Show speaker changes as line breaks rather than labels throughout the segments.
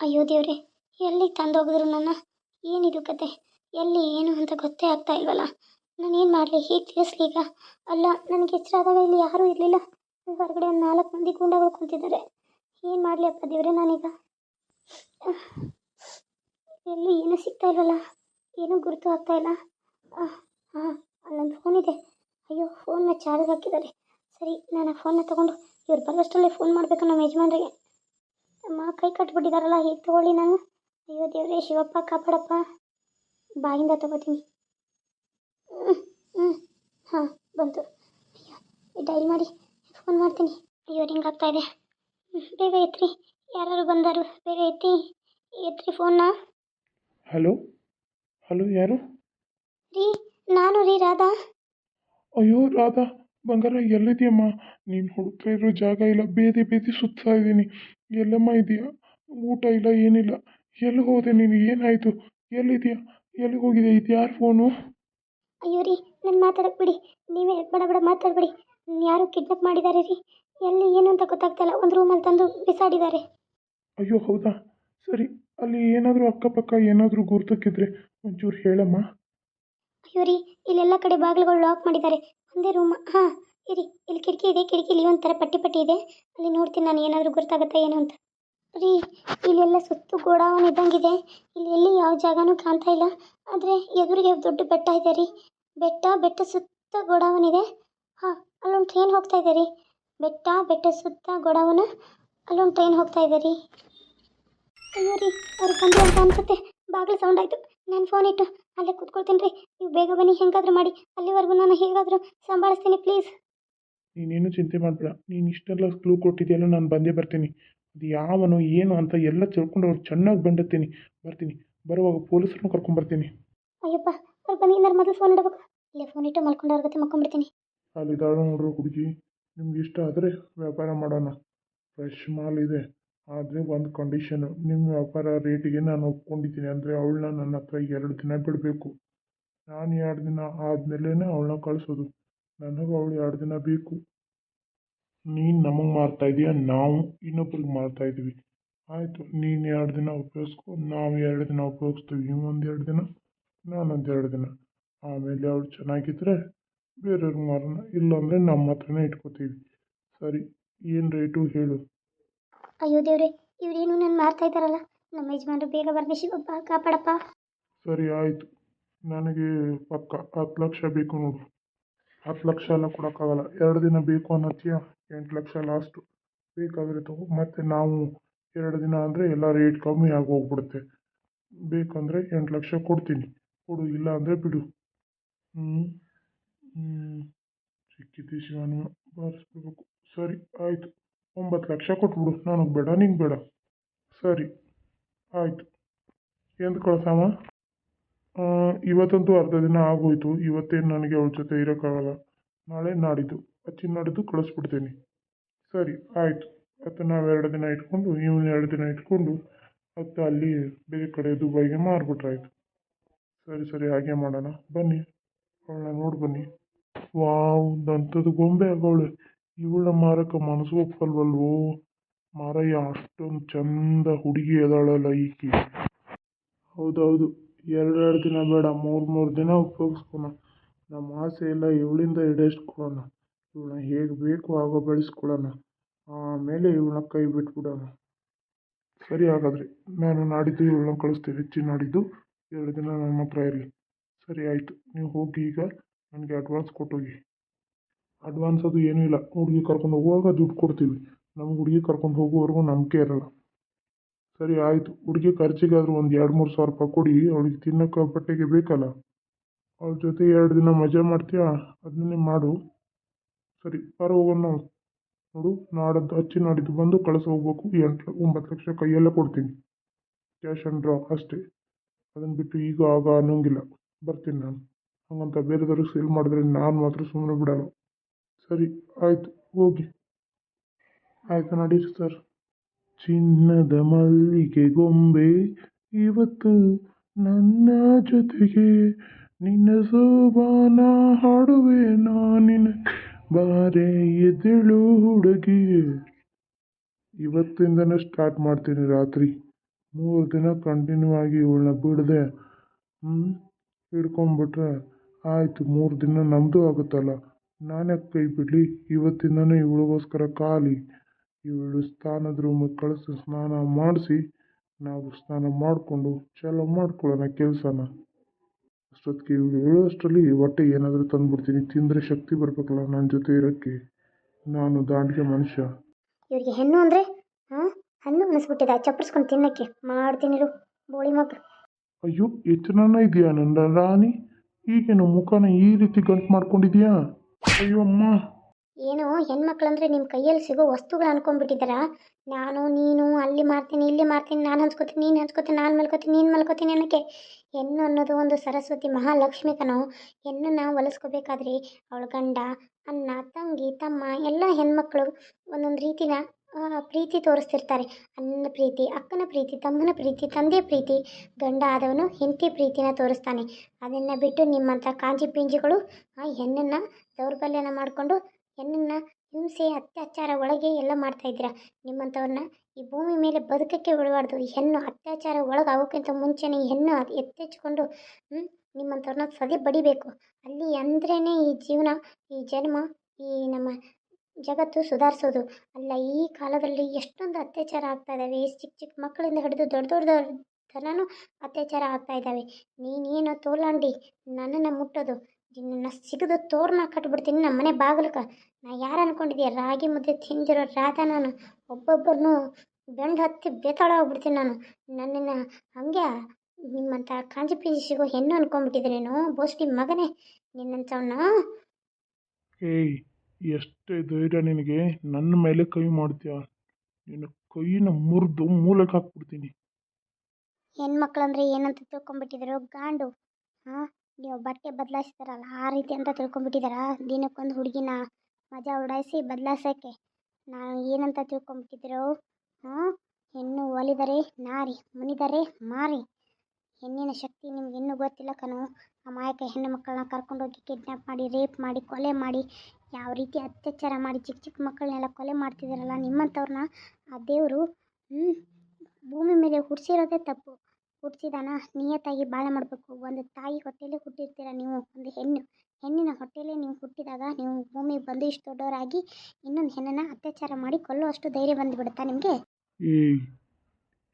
ಅಯ್ಯೋ ದೇವ್ರೆ, ಎಲ್ಲಿ ತಂದೋಗಿದ್ರು ನನ್ನ? ಏನಿದು ಕತೆ? ಎಲ್ಲಿ ಏನು ಅಂತ ಗೊತ್ತೇ ಆಗ್ತಾ ಇಲ್ವಲ್ಲ? ನಾನು ಏನು ಮಾಡಲಿ ಹೀಗೆ ತಿಳಿಸ್ಲಿ ಈಗ? ಅಲ್ಲ, ನನಗೆ ಎಚ್ಚರಾದಾಗ ಇಲ್ಲಿ ಯಾರೂ ಇರಲಿಲ್ಲ. ಹೊರಗಡೆ ಒಂದು ನಾಲ್ಕು ಮಂದಿ ಗೂಂಡಾಗಳು ಕುಂತಿದ್ದಾರೆ. ಏನು ಮಾಡಲಿ ಅಪ್ಪ ದೇವ್ರೆ ನಾನೀಗ? ಎಲ್ಲಿ ಏನೂ ಸಿಗ್ತಾ ಇಲ್ವಲ್ಲ? ಏನೂ ಗುರುತು ಆಗ್ತಾ ಇಲ್ಲ. ಹಾಂ, ಅಲ್ಲೊಂದು ಫೋನ್ ಇದೆ. ಅಯ್ಯೋ ಫೋನ್ನ ಚಾರ್ಜ್ ಹಾಕಿದ್ದಾರೆ. ಸರಿ, ನಾನು ಆ ಫೋನ್ನ ತೊಗೊಂಡು ಇವ್ರು ಬರೋಷ್ಟರಲ್ಲೇ ಫೋನ್ ಮಾಡಬೇಕು ನಮ್ಮ ಯಜಮಾನ್ರಿಗೆ. ಅಮ್ಮ ಕೈ ಕಟ್ಬಿಟ್ಟಿದಾರಲ್ಲ ಹೇಗೆ ತಗೊಳ್ಳಿ ನಾನು ಅಯ್ಯೋ ದೇವ್ರೇ ಶಿವಪ್ಪ ಕಾಪಾಡಪ್ಪ. ಬಾಯಿಂದ ತಗೋತೀನಿ. ಹ್ಞೂ ಹಾಂ ಬಂತು. ಅಯ್ಯೋ ಡೈಲ್ ಮಾಡಿ ಫೋನ್ ಮಾಡ್ತೀನಿ. ಅಯ್ಯೋ ರಿಂಗ್ ಆಗ್ತಾ ಇದೆ? ಬೇಗ ಎತ್ರಿ. ಯಾರು ಬಂದರು ಬೇಗ ಎತ್ತಿ. ಎತ್ರಿ ಫೋನ್ನ
ಹಲೋ? ಹಲೋ ಯಾರು?
ರೀ ನಾನು ರೀ ರಾಧಾ.
ಅಯ್ಯೋ ರಾಧಾ ಬಂಗಾರ ಎಲ್ಲಿದೆಯಮ್ಮ ನೀನು ಹುಡುಕ್ತಾ ಇರೋ ಜಾಗ ಇಲ್ಲ ಬೇದಿ ಬೇದಿ ಸುತ್ತಾ ಇದ್ದೀನಿ ಎಲ್ಲಮ್ಮ ಇದೆಯಾ ಊಟ ಇಲ್ಲ ಏನಿಲ್ಲ. ಎಲ್ಲಿ ಹೋದೆ ನೀನು? ಏನಾಯಿತು? ಎಲ್ಲಿದೆಯಾ ಎಲ್ಲಿಗೆ ಹೋಗಿದೆ ಇದು ಯಾರು ಫೋನು?
ಅಯ್ಯೋ ರೀ ನನ್ನ ಮಾತಾಡಕ್ಕೆ ಬಿಡಿ. ನೀವೇ ಬಡ ಬಡ ಮಾತಾಡಬೇಡಿ. ಯಾರು ಕಿಡ್ನಾಪ್ ಮಾಡಿದ್ದಾರೆ ರೀ. ಎಲ್ಲಿ ಏನು ಅಂತ ಗೊತ್ತಾಗ್ತಾ ಇಲ್ಲ ಒಂದು ರೂಮಲ್ಲಿ ತಂದು ಬಿಸಾಡಿದ್ದಾರೆ
ಅಯ್ಯೋ ಹೌದಾ? ಸರಿ ಅಲ್ಲಿ ಏನಾದರೂ ಅಕ್ಕಪಕ್ಕ ಏನಾದರೂ ಗುರ್ತಕ್ಕಿದ್ರೆ ಒಂಚೂರು ಹೇಳಮ್ಮ.
ಅಯ್ಯೋ ರೀ ಇಲ್ಲೆಲ್ಲ ಕಡೆ ಬಾಗಿಲುಗಳು ಲಾಕ್ ಮಾಡಿದ್ದಾರೆ ಒಂದೇ ರೂಮ್ ಹಾಂ. ಇರಿ, ಇಲ್ಲಿ ಕಿಟಕಿ ಇದೆ, ಕಿಟಕಿಲಿ ಒಂಥರ ಪಟ್ಟಿ ಪಟ್ಟಿ ಇದೆ. ಅಲ್ಲಿ ನೋಡ್ತೀನಿ ನಾನು ಏನಾದರೂ ಗೊತ್ತಾಗುತ್ತಾ ಏನು ಅಂತ. ರೀ, ಇಲ್ಲೆಲ್ಲ ಸುತ್ತು ಗೋಡಾವನ್ ಇದ್ದಂಗಿದೆ. ಇಲ್ಲಿ ಎಲ್ಲಿ ಯಾವ ಜಾಗನೂ ಕಾಣ್ತಾ ಇಲ್ಲ. ಆದರೆ ಎದುರಿಗೆ ದೊಡ್ಡ ಬೆಟ್ಟ ಇದೆ ರೀ. ಬೆಟ್ಟ ಬೆಟ್ಟ ಸುತ್ತ ಗೋಡಾವನ್ ಇದೆ. ಹಾಂ, ಅಲ್ಲೊಂದು ಟ್ರೈನ್ ಹೋಗ್ತಾ ಇದೆ ರೀ. ಬೆಟ್ಟ ಬೆಟ್ಟ ಸುತ್ತ ಗೋಡಾವನ ಅಲ್ಲೊಂದು ಟ್ರೈನ್ ಹೋಗ್ತಾ ಇದೆ ರೀ. ಅಯ್ಯೋ ರೀ, ಅವ್ರು ಬಂದ್ರು ಅಂತ ಅನ್ಸುತ್ತೆ. ಬಾಗಿಲು ಸೌಂಡ್ ಆಯಿತು. ನಾನು ಫೋನ್ ಇಟ್ಟು ಅಲ್ಲೇ ಕೂತ್ಕೊಳ್ತೀನಿ ರೀ. ನೀವು ಬೇಗ ಬನ್ನಿ, ಹೆಂಗಾದರೂ ಮಾಡಿ. ಅಲ್ಲಿವರೆಗೂ ನಾನು ಹೇಗಾದರೂ ಸಂಭಾಳಿಸ್ತೀನಿ ಪ್ಲೀಸ್
ನೀನೇನು ಚಿಂತೆ ಮಾಡಬೇಡ. ನೀನು ಇಷ್ಟೆಲ್ಲ ಕ್ಲೂ ಕೊಟ್ಟಿದೆಯಲ್ಲ ನಾನು ಬಂದೇ ಬರ್ತೀನಿ. ಅದು ಯಾವನು ಏನು ಅಂತ ಎಲ್ಲ ತಿಳ್ಕೊಂಡು ಅವ್ರು ಚೆನ್ನಾಗಿ ಬಂದಿರ್ತೀನಿ. ಬರ್ತೀನಿ. ಬರುವಾಗ ಪೊಲೀಸರನ್ನು ಕರ್ಕೊಂಡ್ಬರ್ತೀನಿ
ಅಯ್ಯಪ್ಪ ಅವ್ರು ನೀನು ಮೊದಲು ಫೋನ್ ಇಡಬೇಕು. ಇಲ್ಲೇ ಫೋನ್ ಇಟ್ಟು ಮಲ್ಕೊಂಡವ್ರ ಜೊತೆ ಮಲ್ಕೊಂಡ್ಬಿಡ್ತೀನಿ
ಅಲ್ಲಿದ್ದಾಳು ನೋಡ್ರಿ ಹುಡುಗಿ. ನಿಮ್ಗೆ ಇಷ್ಟ ಆದರೆ ವ್ಯಾಪಾರ ಮಾಡೋಣ. ಫ್ರೆಶ್ ಮಾಲ್ ಇದೆ. ಆದರೆ ಒಂದು ಕಂಡೀಷನು ನಿಮ್ಮ ವ್ಯಾಪಾರ ರೇಟಿಗೆ ನಾನು ಒಪ್ಕೊಂಡಿದ್ದೀನಿ. ಅಂದರೆ ಅವಳನ್ನ ನನ್ನ ಹತ್ರ ಎರಡು ದಿನ ಬಿಡಬೇಕು. ನಾನು ಎರಡು ದಿನ ಆದಮೇಲೆ ಅವಳನ್ನ ಕಳಿಸೋದು. ನನಗೆ ಅವಳು ಎರಡು ದಿನ ಬೇಕು. ನೀನು ನಮಗೆ ಮಾರ್ತಾ ಇದೀಯ? ನಾವು ಇನ್ನೊಬ್ರಿಗೆ ಮಾರ್ತಾ ಇದ್ದೀವಿ ಆಯಿತು ನೀನು ಎರಡು ದಿನ ಉಪಯೋಗಿಸ್ಕೊ. ನಾವು ಎರಡು ದಿನ ಉಪಯೋಗಿಸ್ತೀವಿ. ಇನ್ನೊಂದು ಎರಡು ದಿನ ನಾನೊಂದು ಎರಡು ದಿನ. ಆಮೇಲೆ ಅವಳು ಚೆನ್ನಾಗಿದ್ದರೆ ಬೇರೆಯವ್ರಿಗೆ ಮಾರೋಣ. ಇಲ್ಲಾಂದರೆ ನಮ್ಮ ಹತ್ರನೇ ಇಟ್ಕೋತೀವಿ. ಸರಿ ಏನು ರೇಟು ಹೇಳು?
ಅಯ್ಯೋ ದೇವ್ರೆ ಇವರೇನು ನಾನು ಮಾರ್ತಾ ಇದ್ದಾರಲ್ಲ? ನಮ್ಮ ಯಜಮಾನರು ಬೇಗ ಬರ್ದೆ ಶಿವಪ್ಪ ಕಾಪಾಡಪ್ಪ.
ಸರಿ ಆಯಿತು. ನನಗೆ ಪಕ್ಕ ಹತ್ತು ಲಕ್ಷ ಬೇಕು ನೋಡು. ಹತ್ತು ಲಕ್ಷ ಎಲ್ಲ ಕೊಡೋಕ್ಕಾಗಲ್ಲ. ಎರಡು ದಿನ ಬೇಕು ಅನ್ನತ್ತೀಯ ಎಂಟು ಲಕ್ಷ ಲಾಸ್ಟು ಬೇಕಾದರೆ ತಗೋ ಮತ್ತು ನಾವು ಎರಡು ದಿನ ಅಂದರೆ ಎಲ್ಲ ರೇಟ್ ಕಮ್ಮಿ ಆಗಿ ಹೋಗ್ಬಿಡುತ್ತೆ ಬೇಕಂದರೆ ಎಂಟು ಲಕ್ಷ ಕೊಡ್ತೀನಿ. ಕೊಡು, ಇಲ್ಲ ಅಂದರೆ ಬಿಡು. ಹ್ಞೂ ಹ್ಞೂ ಸಿಕ್ಕಿದೆ ಶಿವನು. ಬಾರಿಸ್ಬೇಕು ಸರಿ, ಆಯಿತು. ಒಂಬತ್ತು ಲಕ್ಷ ಕೊಟ್ಬಿಡು. ನನಗೆ ಬೇಡ, ನಿಂಗೆ ಬೇಡ. ಸರಿ, ಆಯಿತು. ಎಂದು ಕಳ್ಸಮ್ಮ? ಇವತ್ತಂತೂ ಅರ್ಧ ದಿನ ಆಗೋಯ್ತು. ಇವತ್ತೇನು ನನಗೆ ಅವಳ ಜೊತೆ ಇರೋಕ್ಕಾಗಲ್ಲ. ನಾಳೆ ನಾಡಿದ್ದು. ಅಚ್ಚಿ ನಾಡಿದ್ದು ಕಳಿಸ್ಬಿಡ್ತೀನಿ. ಸರಿ, ಆಯಿತು. ಮತ್ತು ನಾವು ಎರಡು ದಿನ ಇಟ್ಕೊಂಡು, ಇವನು ಎರಡು ದಿನ ಇಟ್ಕೊಂಡು, ಮತ್ತು ಅಲ್ಲಿ ಬೇರೆ ಕಡೆ ದುಬೈಗೆ ಮಾರ್ಬಿಟ್ರಾಯ್ತು. ಸರಿ ಸರಿ, ಹಾಗೆ ಮಾಡೋಣ. ಬನ್ನಿ. ಅವಳನ್ನ ನೋಡಿ ಬನ್ನಿ. ವಾವ್ ದಂತದ ಗೊಂಬೆ ಆಗವಳೆ. ಇವಳ ಮಾರಕ್ಕೆ ಮನಸ್ಸು ಒಪ್ಪಲ್ವಲ್ವೋ ಮಾರಯ್ಯ, ಅಷ್ಟೊಂದು ಚಂದ ಹುಡುಗಿ ಅದಾಳಲ್ಲ ಈಕಿ. ಹೌದೌದು. ಎರಡೆರಡು ದಿನ ಬೇಡ, ಮೂರು ಮೂರು ದಿನ ಉಪಯೋಗಿಸ್ಕೊಣ ನಮ್ಮ ಆಸೆ ಎಲ್ಲ ಇವಳಿಂದ ಈಡೇರಿಸ್ಕೊಳ್ಳೋಣ ಇವಳನ್ನ ಹೇಗೆ ಬೇಕು ಆಗೋ ಬೆಳೆಸ್ಕೊಳ್ಳೋಣ ಆಮೇಲೆ ಇವಳನ್ನ ಕೈ ಬಿಟ್ಬಿಡೋಣ. ಸರಿ ಹಾಗಾದರೆ, ನಾನು ನಾಡಿದ್ದು ಇವಳನ್ನ ಕಳಿಸ್ತೀವಿ ಹೆಚ್ಚಿನ ನಾಡಿದ್ದು ಎರಡು ದಿನ ನಮ್ಮ ಹತ್ರ ಇರಲಿ. ಸರಿ ಆಯಿತು, ನೀವು ಹೋಗಿ ಈಗ ನನಗೆ ಅಡ್ವಾನ್ಸ್ ಕೊಟ್ಟೋಗಿ. ಅಡ್ವಾನ್ಸ್ ಅದು ಏನೂ ಇಲ್ಲ. ಹುಡುಗಿ ಕರ್ಕೊಂಡು ಹೋಗುವಾಗ ದುಡ್ಡು ಕೊಡ್ತೀವಿ. ನಮ್ಗೆ ಹುಡುಗಿ ಕರ್ಕೊಂಡು ಹೋಗುವವರೆಗೂ ನಂಬಿಕೆ ಇರಲ್ಲ. ಸರಿ ಆಯಿತು, ಹುಡುಗಿ ಖರ್ಚಿಗಾದರೂ ಒಂದು ಎರಡು ಮೂರು ಸಾವಿರ ರೂಪಾಯಿ ಕೊಡಿ, ಅವಳಿಗೆ ತಿನ್ನೋಕೆ ಬಟ್ಟೆಗೆ ಬೇಕಲ್ಲ. ಅವಳ ಜೊತೆ ಎರಡು ದಿನ ಮಜಾ ಮಾಡ್ತೀಯಾ? ಅದನ್ನೇ ಮಾಡು. ಸರಿ ಬಾರ ಹೋಗೋಣ ನೋಡು, ನಾಡದ್ದು ಹಚ್ಚಿ ನಾಡಿದ್ದು ಬಂದು ಕಳಿಸಿ ಹೋಗ್ಬೇಕು. ಎಂಟು ಒಂಬತ್ತು ಲಕ್ಷ ಕೈಯಲ್ಲೇ ಕೊಡ್ತೀನಿ. ಕ್ಯಾಶ್ ಆ್ಯಂಡ್ ಡ್ರಾ ಅಷ್ಟೇ. ಅದನ್ನು ಬಿಟ್ಟು ಈಗ ಆಗ ಅನ್ನೋಂಗಿಲ್ಲ. ಬರ್ತೀನಿ ನಾನು. ಹಂಗಂತ ಬೇರೆದವ್ರಿಗೆ ಸೇಲ್ ಮಾಡಿದ್ರೆ ನಾನು ಮಾತ್ರ ಸುಮ್ಮನೆ ಬಿಡಲ್ಲ. ಸರಿ, ಆಯಿತು, ಹೋಗಿ. ಆಯಿತು, ನಡೀರಿ ಸರ್ ಚಿನ್ನದ ಮಲ್ಲಿಗೆ ಗೊಂಬೆ. ಇವತ್ತು ನನ್ನ ಜೊತೆಗೆ ನಿನ್ನ ಸೋಬಾನ ಹಾಡುವೆ ನಾನಿನ ಬಾರೆ ಎದ್ದೇಳು ಹುಡುಗಿ. ಇವತ್ತಿಂದನೇ ಸ್ಟಾರ್ಟ್ ಮಾಡ್ತೀನಿ ರಾತ್ರಿ. ಮೂರು ದಿನ ಕಂಟಿನ್ಯೂ ಆಗಿ ಇವಳನ್ನ ಬಿಡದೆ. ಹಿಡ್ಕೊಂಬಿಟ್ರೆ ಆಯಿತು, ಮೂರು ದಿನ ನಮ್ಮದು ಆಗುತ್ತಲ್ಲ. ನಾನ್ಯಾಕೆ ಕೈ ಬಿಡಲಿ, ಇವತ್ತಿಂದನೇ ಇವಳಿಗೋಸ್ಕರ ಖಾಲಿ. ಇವಳು ಸ್ನಾನದ ರೂಮಿಗೆ ಕಳಿಸಿ ಸ್ನಾನ ಮಾಡಿಸಿ ನಾವು ಸ್ನಾನ ಮಾಡಿಕೊಂಡು ಚಾಲು ಮಾಡ್ಕೊಳ್ಳೋಣ ಕೆಲಸನ. ಅಷ್ಟೊತ್ತಿಗೆ ಇವಳು ಹೇಳೋಷ್ಟರಲ್ಲಿ ಹೊಟ್ಟೆ ಏನಾದರೂ ತಂದುಬಿಡ್ತೀನಿ ತಿಂದರೆ ಶಕ್ತಿ ಬರಬೇಕಲ್ಲ ನನ್ನ ಜೊತೆ ಇರೋಕ್ಕೆ. ನಾನು ದಾಂಡಿಗೆ ಮನುಷ್ಯ.
ಇವರಿಗೆ ಹೆಣ್ಣು ಅಂದರೆ ಹಾಂ ಹಣ್ಣು ಅನಿಸ್ಬಿಟ್ಟಿದೆ ಚಪ್ಪರಿಸ್ಕೊಂಡು ತಿನ್ನಕ್ಕೆ. ಮಾಡ್ತೀನಿರು ಬೋಳಿ ಮಗ
ಅಯ್ಯೋ ಎಚ್ಚರನ ಇದೆಯಾ ನನ್ನ ರಾಣಿ? ಈಗೇನು ಮುಖನ ಈ ರೀತಿ ಗಂಟು ಮಾಡ್ಕೊಂಡಿದ್ಯಾ? ಅಯ್ಯೋ ಅಮ್ಮ.
ಏನು ಅಂದ್ರೆ ನಿಮ್ಮ ಕೈಯಲ್ಲಿ ಸಿಗೋ ವಸ್ತುಗಳು ಅನ್ಕೊಂಡ್ಬಿಟ್ಟಿದ್ದಾರ? ನಾನು, ನೀನು, ಅಲ್ಲಿ ಮಾಡ್ತೀನಿ, ಇಲ್ಲಿ ಮಾಡ್ತೀನಿ, ನಾನು ಹಂಚ್ಕೋತೀನಿ, ನೀನು ಹಂಚ್ಕೋತೀನಿ, ನಾನು ಮಲ್ಕೋತೀನಿ, ನೀನು ಮಲ್ಕೋತೀನಿ ಅನ್ನೋಕ್ಕೆ. ಹೆಣ್ಣು ಅನ್ನೋದು ಒಂದು ಸರಸ್ವತಿ ಮಹಾಲಕ್ಷ್ಮಿ ಕಣೋ. ಹೆಣ್ಣನ್ನು ಹೊಲಿಸ್ಕೋಬೇಕಾದ್ರೆ ಅವಳ ಗಂಡ, ಅಣ್ಣ, ತಂಗಿ, ತಮ್ಮ, ಎಲ್ಲ ಹೆಣ್ಮಕ್ಳು ಒಂದೊಂದು ರೀತಿನ ಪ್ರೀತಿ ತೋರಿಸ್ತಿರ್ತಾರೆ. ಅಣ್ಣನ ಪ್ರೀತಿ, ಅಕ್ಕನ ಪ್ರೀತಿ, ತಮ್ಮನ ಪ್ರೀತಿ, ತಂದೆ ಪ್ರೀತಿ, ಗಂಡ ಆದವನು ಹೆಂಡತಿ ಪ್ರೀತಿನ ತೋರಿಸ್ತಾನೆ. ಅದನ್ನು ಬಿಟ್ಟು ನಿಮ್ಮಂಥ ಕಾಂಜಿ ಪಿಂಜಿಗಳು, ಆ, ಹೆಣ್ಣನ್ನು ದೌರ್ಬಲ್ಯನ ಮಾಡಿಕೊಂಡು ಹೆಣ್ಣನ್ನು ಹಿಂಸೆ, ಅತ್ಯಾಚಾರ ಒಳಗೆ ಎಲ್ಲ ಮಾಡ್ತಾ ಇದ್ದೀರಾ? ನಿಮ್ಮಂಥವ್ರನ್ನ ಈ ಭೂಮಿ ಮೇಲೆ ಬದುಕಕ್ಕೆ ಬಿಡಬಾರ್ದು. ಹೆಣ್ಣು ಅತ್ಯಾಚಾರ ಒಳಗೆ ಆಗೋಕ್ಕಿಂತ ಮುಂಚೆನೇ ಹೆಣ್ಣು ಅದು ಎತ್ತೆಚ್ಕೊಂಡು ನಿಮ್ಮಂಥವ್ರನ್ನ ಸದೆ ಬಡಿಬೇಕು. ಅಲ್ಲಿ ಅಂದ್ರೇ ಈ ಜೀವನ, ಈ ಜನ್ಮ, ಈ ನಮ್ಮ ಜಗತ್ತು ಸುಧಾರಿಸೋದು. ಅಲ್ಲ, ಈ ಕಾಲದಲ್ಲಿ ಎಷ್ಟೊಂದು ಅತ್ಯಾಚಾರ ಆಗ್ತಾ ಇದ್ದಾವೆ ಚಿಕ್ಕ ಚಿಕ್ಕ ಮಕ್ಕಳಿಂದ ಹಿಡಿದು ದೊಡ್ಡ ದೊಡ್ಡ ಥರನೂ ಅತ್ಯಾಚಾರ ಆಗ್ತಾ ಇದ್ದಾವೆ ನೀನೇನು ತೋಲಾಂಡಿ ನನ್ನನ್ನು ಮುಟ್ಟೋದು? ನಿನ್ನನ್ನು ಸಿಗದು ತೋರಣ ಕಟ್ಬಿಡ್ತೀನಿ. ನಮ್ಮ ಮನೆ ಬಾಗಿಲಕ್ಕೆ. ನಾ ಯಾರು ಅನ್ಕೊಂಡಿದ್ದೆ? ರಾಗಿ ಮುದ್ದೆ ತಿಂದಿರೋ ರಾಧಾ ನಾನು. ಒಬ್ಬೊಬ್ಬರನ್ನು ಬೆಂಡು ಹತ್ತಿ ಬೇತಾಳ ಹೋಗ್ಬಿಡ್ತೀನಿ ನಾನು. ನನ್ನನ್ನು ಹಂಗೆ ನಿಮ್ಮಂಥ ಕಾಂಜಿ ಪಿಂಜಿ ಸಿಗೋ ಹೆಣ್ಣು ಅನ್ಕೊಂಡ್ಬಿಟ್ಟಿದ್ದೆ ನೀನು ಬೋಸ್ಟಿ ಮಗನೇ ನಿನ್ನಂಥವನ್ನ
ಏಯ್ ಎಷ್ಟು ಧೈರ್ಯ ನಿನಗೆ. ನನ್ನ ಮೇಲೆ ಕೈ ಮಾಡ್ತೀಯ? ನಿನ್ನ ಕೈನ ಮುರಿದು ಮೂಲಕ್ಕೆ ಹಾಕ್ಬಿಡ್ತೀನಿ.
ಹೆಣ್ಮಕ್ಳಂದ್ರೆ ಏನಂತ ತಿಳ್ಕೊಂಬಿಟ್ಟಿದ್ರು ಗಾಂಡು ಹಾಂ? ನೀವು ಬಟ್ಟೆ ಬದಲಾಯಿಸ್ತಾರಲ್ಲ, ಆ ರೀತಿ ಅಂತ ತಿಳ್ಕೊಂಬಿಟ್ಟಿದಾರ ದಿನಕ್ಕೊಂದು ಹುಡುಗಿನ ಮಜಾ ಉಡಾಯಿಸಿ ಬದಲಾಯಿಸೋಕ್ಕೆ ನಾನು ಏನಂತ ತಿಳ್ಕೊಂಬಿಟ್ಟಿದ್ರು ಹಾಂ? ಹೆಣ್ಣು ಒಲಿದರೆ ನಾರಿ, ಮುನಿದರೆ ಮಾರಿ. ಹೆಣ್ಣಿನ ಶಕ್ತಿ ನಿಮ್ಗೆ ಇನ್ನೂ ಗೊತ್ತಿಲ್ಲ ಕಣೋ. ಅಮಾಯಕ ಹೆಣ್ಣು ಮಕ್ಕಳನ್ನ ಕರ್ಕೊಂಡೋಗಿ ಕಿಡ್ನಾಪ್ ಮಾಡಿ ರೇಪ್ ಮಾಡಿ, ಕೊಲೆ ಮಾಡಿ, ಯಾವ ರೀತಿ ಅತ್ಯಾಚಾರ ಮಾಡಿ ಚಿಕ್ಕ ಚಿಕ್ಕ ಮಕ್ಕಳನ್ನೆಲ್ಲ ಕೊಲೆ ಮಾಡ್ತಿದ್ದಾರಲ್ಲ ನಿಮ್ಮಂಥವ್ರನ್ನ? ಆ ದೇವರು ಭೂಮಿ ಮೇಲೆ ಹುಡ್ಸಿರೋದೇ ತಪ್ಪು. ಹುಟ್ಟಿಸಿದಾನ ನಿಯತ್ತಾಗಿ ಬಾಳೆ ಮಾಡಬೇಕು. ಒಂದು ತಾಯಿ ಹೊಟ್ಟೆಯಲ್ಲಿ ಹುಟ್ಟಿರ್ತೀರ ನೀವು. ಒಂದು ಹೆಣ್ಣು ಹೆಣ್ಣಿನ ಹೊಟ್ಟೆಯಲ್ಲಿ ನೀವು ಹುಟ್ಟಿದಾಗ ನೀವು ಭೂಮಿಗೆ ಬಂದು ಇಷ್ಟು ದೊಡ್ಡವರಾಗಿ ಇನ್ನೊಂದು ಹೆಣ್ಣನ್ನು ಅತ್ಯಾಚಾರ ಮಾಡಿ ಕೊಲ್ಲುವಷ್ಟು ಧೈರ್ಯ ಬಂದುಬಿಡುತ್ತಾ ನಿಮಗೆ?
ಏ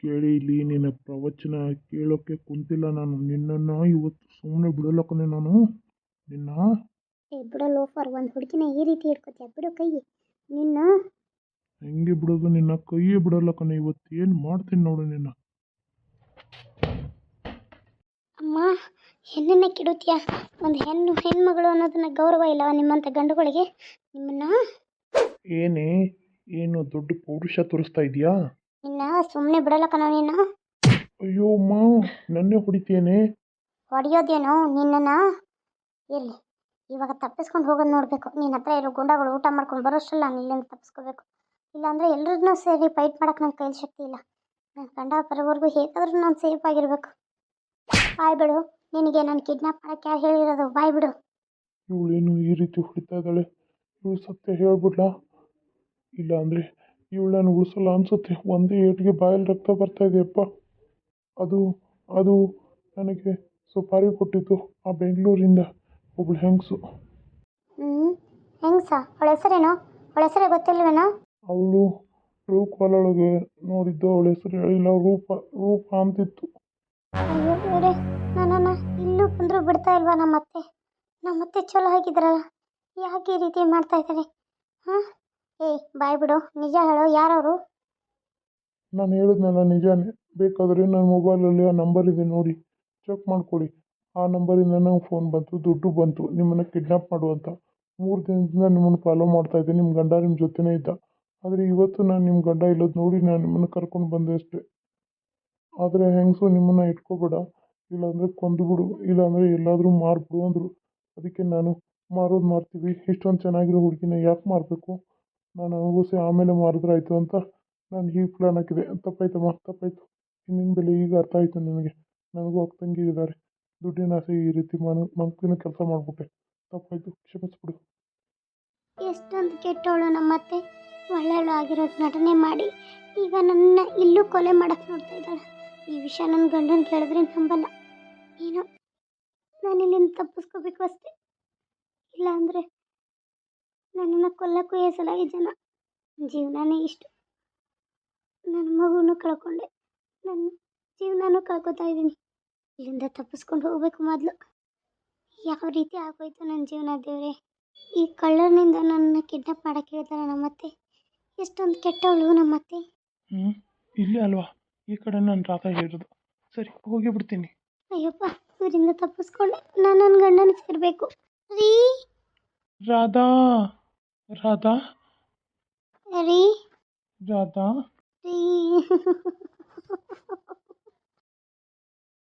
ಕೇಳಿ ಇಲ್ಲಿ ನಿನ್ನ ಪ್ರವಚನ ಕೇಳೋಕೆ ಕುಂತಿಲ್ಲ ನಾನು. ನಿನ್ನನ್ನು ಇವತ್ತು ಸುಮ್ಮನೆ ಬಿಡಲಕ್ಕನೆ ನಾನು. ನಿನ್ನ
ಏ ಬಿಡೋ ಲೋಫರ್ ಒಂದು ಹುಡುಗಿನ ಈ ರೀತಿ ಹಿಡ್ಕೊತೀಯ? ಬಿಡು ಕೈ. ನಿನ್ನ
ಹೆಂಗೆ ಬಿಡೋದು? ನಿನ್ನ ಕೈಯೇ ಬಿಡಲ್ಲ ಕಣೆ. ಇವತ್ತು ಏನು ಮಾಡ್ತೀನಿ ನೋಡು ನಿನ್ನ.
ಅಮ್ಮ ಹೆಣ್ಣನ್ನು ಕೆಡುತ್ತೀಯ? ಒಂದು ಹೆಣ್ಣು ಹೆಣ್ಮಗಳು ಅನ್ನೋದನ್ನ ಗೌರವ ಇಲ್ಲವ ನಿಮ್ಮಂಥ ಗಂಡುಗಳಿಗೆ? ನಿಮ್ಮನ್ನ?
ಏನೇ ಏನು ದೊಡ್ಡ ಪೌರುಷ ತೋರಿಸ್ತಾ ಇದೆಯಾ
ನಿನ್ನ ಸುಮ್ಮನೆ ಬಿಡಲ್ಲ ನೀನು. ನಿನ್ನ
ಅಯ್ಯೋ ಅಮ್ಮ ನನ್ನೇ ಹೊಡಿತೇನೆ.
ಹೊಡೆಯೋದೇನೋ ನಿನ್ನನ್ನ? ಎಲ್ಲಿ ಇವಾಗ ತಪ್ಪಿಸ್ಕೊಂಡು ಹೋಗೋದು ನೋಡಬೇಕು. ನಿನ್ನ ಹತ್ರ ಇರೋ ಗುಂಡಗಳು ಊಟ ಮಾಡ್ಕೊಂಡು ಬರೋಷ್ಟಲ್ಲ ನಾನು ಇಲ್ಲಿಂದ ತಪ್ಪಿಸ್ಕೋಬೇಕು ಇಲ್ಲಾಂದರೆ ಎಲ್ಲರನ್ನೂ ಸೇರಿ ಫೈಟ್ ಮಾಡೋಕೆ ನನ್ನ ಕೈಲಿ ಶಕ್ತಿ ಇಲ್ಲ. ನನ್ನ ಗಂಡ ಬರೋವರೆಗೂ ಹೇಗಾದ್ರೂ ನಾನು ಸೇಫ್ ಆಗಿರಬೇಕು. ಬಾಯ್ ಬಿಡು. ನಿನಗೆ ನಾನು ಕಿಡ್ನಾಪ್ ಮಾಡಕ್ಕೆ ಯಾರು ಹೇಳಿರೋದು? ಬಾಯ್ ಬಿಡು.
ಇವಳೇನು ಈ ರೀತಿ ಹೊಡಿತಾ ಇದ್ದಾಳೆ? ಇವಳು ಸತ್ಯ ಹೇಳ್ಬಿಡ್ಲಾ ಇಲ್ಲ ಅಂದರೆ ಇವಳನ್ನು ಉಳಿಸಲ್ಲ ಅನ್ಸುತ್ತೆ. ಒಂದೇ ಏಟಿಗೆ ಬಾಯಲ್ಲಿ ರಕ್ತ ಬರ್ತಾ ಇದೆಯಪ್ಪ ಅದು ಅದು ನನಗೆ ಸುಪಾರಿ ಕೊಟ್ಟಿತ್ತು ಆ ಬೆಂಗಳೂರಿಂದ. ಒಬ್ಳು ಹೆಂಗಸು.
ಹ್ಞೂ ಹೆಂಗ್ಸ? ಅವಳ ಹೆಸರೇನು? ಅವಳ ಹೆಸರೇ ಗೊತ್ತಿಲ್ವೇನೋ?
ಅವಳು ರೂಪಾಲೊಳಗೆ ನೋಡಿದ್ದು ಅವಳ ಹೆಸರು ಹೇಳಿಲ್ಲ. ರೂಪ ರೂಪ ಅಂತಿತ್ತು.
ಅಯ್ಯೋ ಬೇರೆ ನನ್ನನ್ನು ಇಲ್ಲೂ ಬಂದರೂ ಬಿಡ್ತಾ ಇಲ್ವಾ ನಮ್ಮ ಅತ್ತೆ ಚಲೋ ಆಗಿದ್ರಲ್ಲ ಯಾಕೆ ಈ ರೀತಿ ಮಾಡ್ತಾ ಇದ್ದಾರೆ? ಹಾಂ? ಏಯ್ ಬಾಯ್ ಬಿಡು, ನಿಜ ಹೇಳು, ಯಾರವರು?
ನಾನು ಹೇಳಿದ್ನಲ್ಲ ನಿಜಾನೇ. ಬೇಕಾದರೆ ನನ್ನ ಮೊಬೈಲಲ್ಲಿ ಆ ನಂಬರ್ ಇದೆ ನೋಡಿ, ಚೆಕ್ ಮಾಡ್ಕೊಳ್ಳಿ. ಆ ನಂಬರಿಂದ ನಂಗೆ ಫೋನ್ ಬಂತು, ದುಡ್ಡು ಬಂತು, ನಿಮ್ಮನ್ನು ಕಿಡ್ನಾಪ್ ಮಾಡುವಂತ ಮೂರು ದಿನದಿಂದ ನಿಮ್ಮನ್ನು ಫಾಲೋ ಮಾಡ್ತಾ ಇದ್ದೆ ನಿಮ್ಮ ಗಂಡ ನಿಮ್ಮ ಜೊತೆನೇ ಇದ್ದ. ಆದರೆ ಇವತ್ತು ನಾನು ನಿಮ್ಮ ಗಂಡ ಇಲ್ಲದ ನೋಡಿ ನಾನು ನಿಮ್ಮನ್ನು ಕರ್ಕೊಂಡು ಬಂದೆ ಅಷ್ಟೇ. ಆದರೆ ಹೆಂಗಸು ನಿಮ್ಮನ್ನು ಇಟ್ಕೋಬೇಡ. ಇಲ್ಲಾಂದರೆ ಕೊಂದುಬಿಡು. ಇಲ್ಲಾಂದರೆ ಎಲ್ಲಾದರೂ ಮಾರ್ಬಿಡು ಅಂದರು. ಅದಕ್ಕೆ ನಾನು ಮಾರೋದು ಮಾರ್ತೀವಿ. ಇಷ್ಟೊಂದು ಚೆನ್ನಾಗಿರೋ ಹುಡುಗಿನ ಯಾಕೆ ಮಾರಬೇಕು? ನಾನು ಅನುಭವಿಸಿ ಆಮೇಲೆ ಮಾರಿದ್ರೆ ಆಯಿತು ಅಂತ ನಾನು ಹೀಗೆ ಪ್ಲ್ಯಾನ್ ಹಾಕಿದೆ. ತಪ್ಪಾಯ್ತಮ್ಮ, ತಪ್ಪಾಯ್ತು. ಹಿಂದಿನ ಬೆಲೆ ಈಗ ಅರ್ಥ ಆಯಿತು ನಿಮಗೆ. ನನಗೂ ಅಕ್ಕ ತಂಗಿ ಇದ್ದಾರೆ ದುಡ್ಡಿನ ಆಸೆ ಈ ರೀತಿ ಮನ ಮಂಕಿನ ಕೆಲಸ ಮಾಡಿಬಿಟ್ಟೆ. ತಪ್ಪಾಯಿತು. ಕ್ಷಮಿಸ್ಬಿಡು.
ಎಷ್ಟೊಂದು ಕೆಟ್ಟವಳು ನಮ್ಮತ್ತೆ ಒಳ್ಳೆಯವಳು ಆಗಿರೋದು ನಟನೆ ಮಾಡಿ. ಈಗ ನನ್ನ ಇಲ್ಲೂ ಕೊಲೆ ಮಾಡಕ್ಕೆ ನೋಡ್ತಾ ಇದ್ದಾಳೆ. ಈ ವಿಷಯ ನನ್ನ ಗಂಡನ ಕೇಳಿದ್ರೆ ನಂಬಲ್ಲ. ಏನು ನಾನು ಇಲ್ಲಿಂದ ತಪ್ಪಿಸ್ಕೋಬೇಕು ಅಷ್ಟೇ. ಇಲ್ಲ ಅಂದರೆ ನನ್ನನ್ನು ಕೊಲ್ಲಕ್ಕೂ ಎಸಲಾಗಿ ಜನ. ಜೀವನನೇ ಇಷ್ಟು. ನನ್ನ ಮಗುವನ್ನು ಕಳ್ಕೊಂಡೆ. ನನ್ನ ಜೀವನನೂ ಕಳ್ಕೊತಾ ಇದ್ದೀನಿ. ಇಲ್ಲಿಂದ ತಪ್ಪಿಸ್ಕೊಂಡು ಹೋಗಬೇಕು ಮೊದಲು. ಯಾವ ರೀತಿ ಆಗೋಯ್ತು ನನ್ನ ಜೀವನ ದೇವರೇ. ಈ ಕಳ್ಳನಿಂದ ನನ್ನ ಕಿಡ್ನಾಪ್ ಮಾಡೋಕ್ಕೆ ಹೇಳ್ತಾರೆ ನಮ್ಮತ್ತೆ. ಎಷ್ಟೊಂದು ಕೆಟ್ಟವಳು ನಮ್ಮತ್ತೆ.
ಹ್ಞೂ ಇಲ್ಲೇ ಅಲ್ವಾ? ಈ ಕಡೆ ನಾನು ರಾಧ ಹೇಳಿರೋದು ಸರಿ ಹೋಗಿ ಬಿಡ್ತೀನಿ
ಅಯ್ಯಪ್ಪ ಇವರಿಂದ ತಪ್ಪಿಸ್ಕೊಂಡೆ ನಾನು ನನ್ನ ಗಂಡನ ಸೇರಬೇಕು ರೀ
ರಾಧಾ ರಾಧಾ
ರೀ
ರಾಧಾ
ರೀ